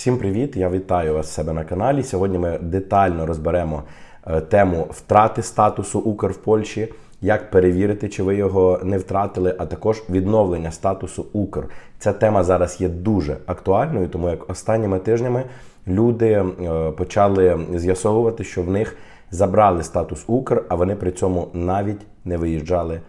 Всім привіт! Я вітаю вас в себе на каналі. Сьогодні ми детально розберемо е, тему втрати статусу Укр в Польщі, як перевірити, чи ви його не втратили, а також відновлення статусу Укр. Ця тема зараз є дуже актуальною, тому як останніми тижнями люди е, почали з'ясовувати, що в них забрали статус Укр, а вони при цьому навіть не виїжджали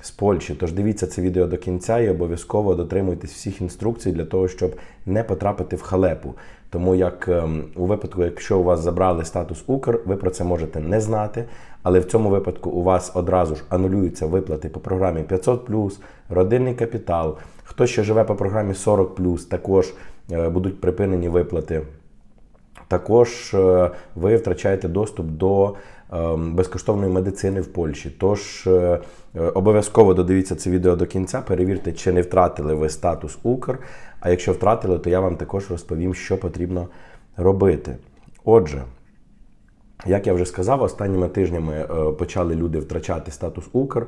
з Польщі. Тож дивіться це відео до кінця і обов'язково дотримуйтесь всіх інструкцій для того, щоб не потрапити в халепу. Тому як ем, у випадку, якщо у вас забрали статус Укр, ви про це можете не знати. Але в цьому випадку у вас одразу ж анулюються виплати по програмі 500+, родинний капітал. Хто ще живе по програмі 40+, також е, будуть припинені виплати. Також е, ви втрачаєте доступ до ем, безкоштовної медицини в Польщі. Тож е, е, обов'язково додивіться це відео до кінця, перевірте, чи не втратили ви статус Укр. А якщо втратили, то я вам також розповім, що потрібно робити. Отже, як я вже сказав, останніми тижнями почали люди втрачати статус Укр.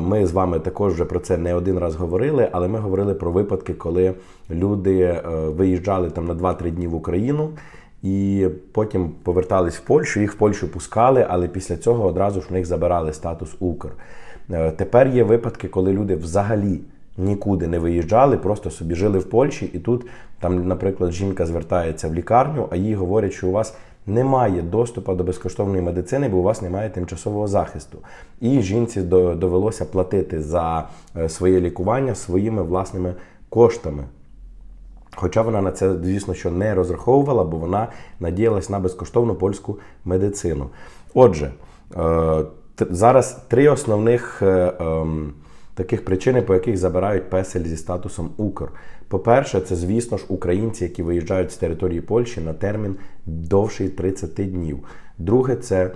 Ми з вами також вже про це не один раз говорили, але ми говорили про випадки, коли люди виїжджали там на 2-3 дні в Україну і потім повертались в Польщу. Їх в Польщу пускали, але після цього одразу ж в них забирали статус Укр. Е, Тепер є випадки, коли люди взагалі нікуди не виїжджали, просто собі жили в Польщі, і тут там, наприклад, жінка звертається в лікарню, а їй говорять, що у вас немає доступу до безкоштовної медицини, бо у вас немає тимчасового захисту. І жінці до- довелося платити за е, своє лікування своїми власними коштами. Хоча вона на це, звісно, що не розраховувала, бо вона надіялась на безкоштовну польську медицину. Отже, е, зараз три основних е, ем, таких причини, по яких забирають песель зі статусом Укр. По-перше, це, звісно ж, українці, які виїжджають з території Польщі на термін довший 30 днів. Друге, це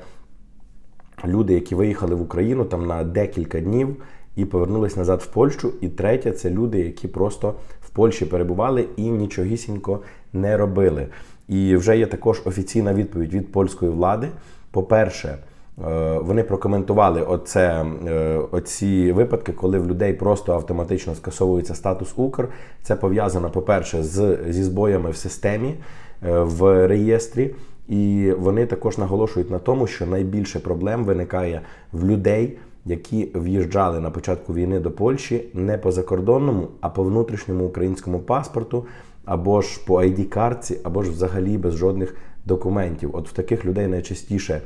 люди, які виїхали в Україну там на декілька днів і повернулись назад в Польщу. І третє це люди, які просто Польщі перебували і нічогісінько не робили. І вже є також офіційна відповідь від польської влади. По-перше, е, вони прокоментували оце, е, оці випадки, коли в людей просто автоматично скасовується статус Укр. Це пов'язано, по-перше, з, зі збоями в системі е, в реєстрі. І вони також наголошують на тому, що найбільше проблем виникає в людей, які в'їжджали на початку війни до Польщі не по закордонному, а по внутрішньому українському паспорту, або ж по id картці або ж взагалі без жодних документів. От в таких людей найчастіше.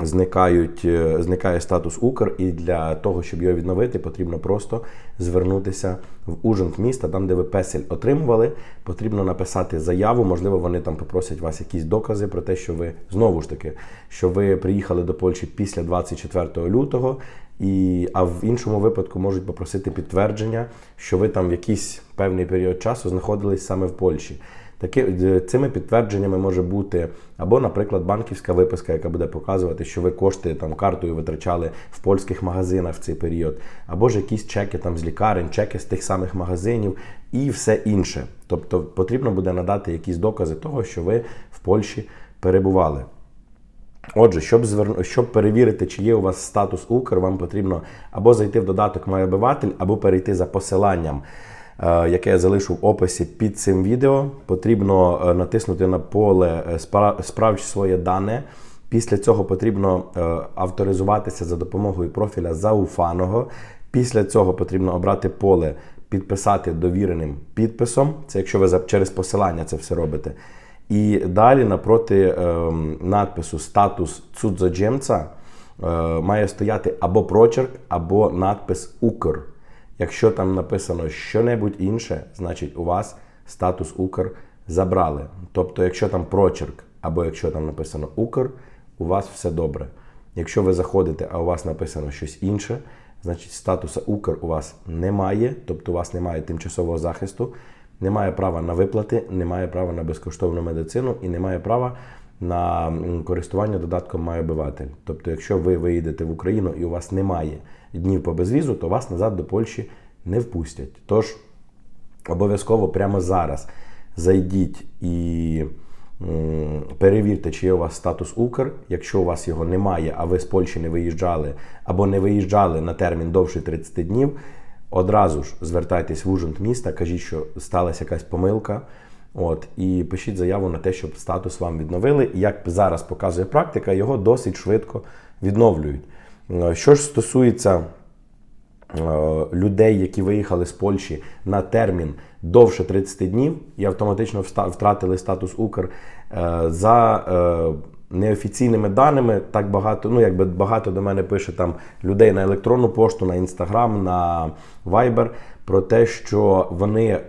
Зникають, е, зникає статус Укр, і для того, щоб його відновити, потрібно просто звернутися в Ужинт міста, там, де ви песель отримували. Потрібно написати заяву. Можливо, вони там попросять вас якісь докази про те, що ви знову ж таки, що ви приїхали до Польщі після 24 лютого, і а в іншому випадку можуть попросити підтвердження, що ви там в якийсь певний період часу знаходились саме в Польщі. Таки, е, цими підтвердженнями може бути або, наприклад, банківська виписка, яка буде показувати, що ви кошти там картою витрачали в польських магазинах в цей період, або ж якісь чеки там з лікарень, чеки з тих самих магазинів і все інше. Тобто потрібно буде надати якісь докази того, що ви в Польщі перебували. Отже, щоб звер... щоб перевірити, чи є у вас статус Укр, вам потрібно або зайти в додаток «Мій обиватель», або перейти за посиланням, яке я залишу в описі під цим відео. Потрібно е, натиснути на поле е, «Спра- Справч своє дане. Після цього потрібно е, авторизуватися за допомогою профіля зауфаного. Після цього потрібно обрати поле підписати довіреним підписом. Це якщо ви через посилання це все робите. І далі напроти ем, надпису статус цудзоджемця е, має стояти або прочерк, або надпис Укр. Якщо там написано що-небудь інше, значить у вас статус Укр забрали. Тобто, якщо там прочерк, або якщо там написано Укр, у вас все добре. Якщо ви заходите, а у вас написано щось інше, значить статуса Укр у вас немає, тобто у вас немає тимчасового захисту, немає права на виплати, немає права на безкоштовну медицину і немає права на користування додатком «Має обиватель». Тобто, якщо ви виїдете в Україну і у вас немає днів по безвізу, то вас назад до Польщі не впустять. Тож обов'язково прямо зараз зайдіть і перевірте, чи є у вас статус Укр. Якщо у вас його немає, а ви з Польщі не виїжджали або не виїжджали на термін довше 30 днів, одразу ж звертайтесь в Ужинт міста, кажіть, що сталася якась помилка. От, і пишіть заяву на те, щоб статус вам відновили. І як зараз показує практика, його досить швидко відновлюють. Е, Що ж стосується е, людей, які виїхали з Польщі на термін довше 30 днів і автоматично втратили статус Укр е, за неофіційними даними, так багато, ну якби багато до мене пише там людей на електронну пошту, на інстаграм, на Viber про те, що вони.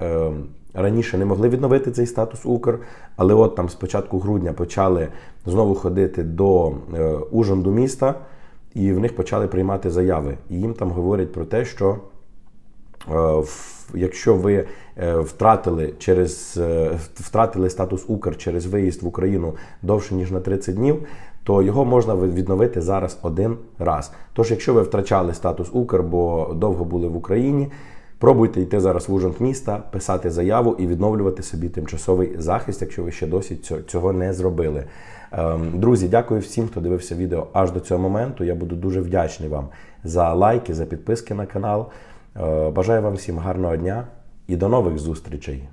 Раніше не могли відновити цей статус Укр, але от там з початку грудня почали знову ходити до е, Ужонду міста, і в них почали приймати заяви. І їм там говорять про те, що е, якщо ви е, втратили через е, втратили статус Укр через виїзд в Україну довше ніж на 30 днів, то його можна ви- відновити зараз один раз. Тож, якщо ви втрачали статус Укр, бо довго були в Україні. Пробуйте йти зараз в ужинг міста, писати заяву і відновлювати собі тимчасовий захист, якщо ви ще досі цього не зробили. Ем, Друзі, дякую всім, хто дивився відео аж до цього моменту. Я буду дуже вдячний вам за лайки, за підписки на канал. Е, Бажаю вам всім гарного дня і до нових зустрічей!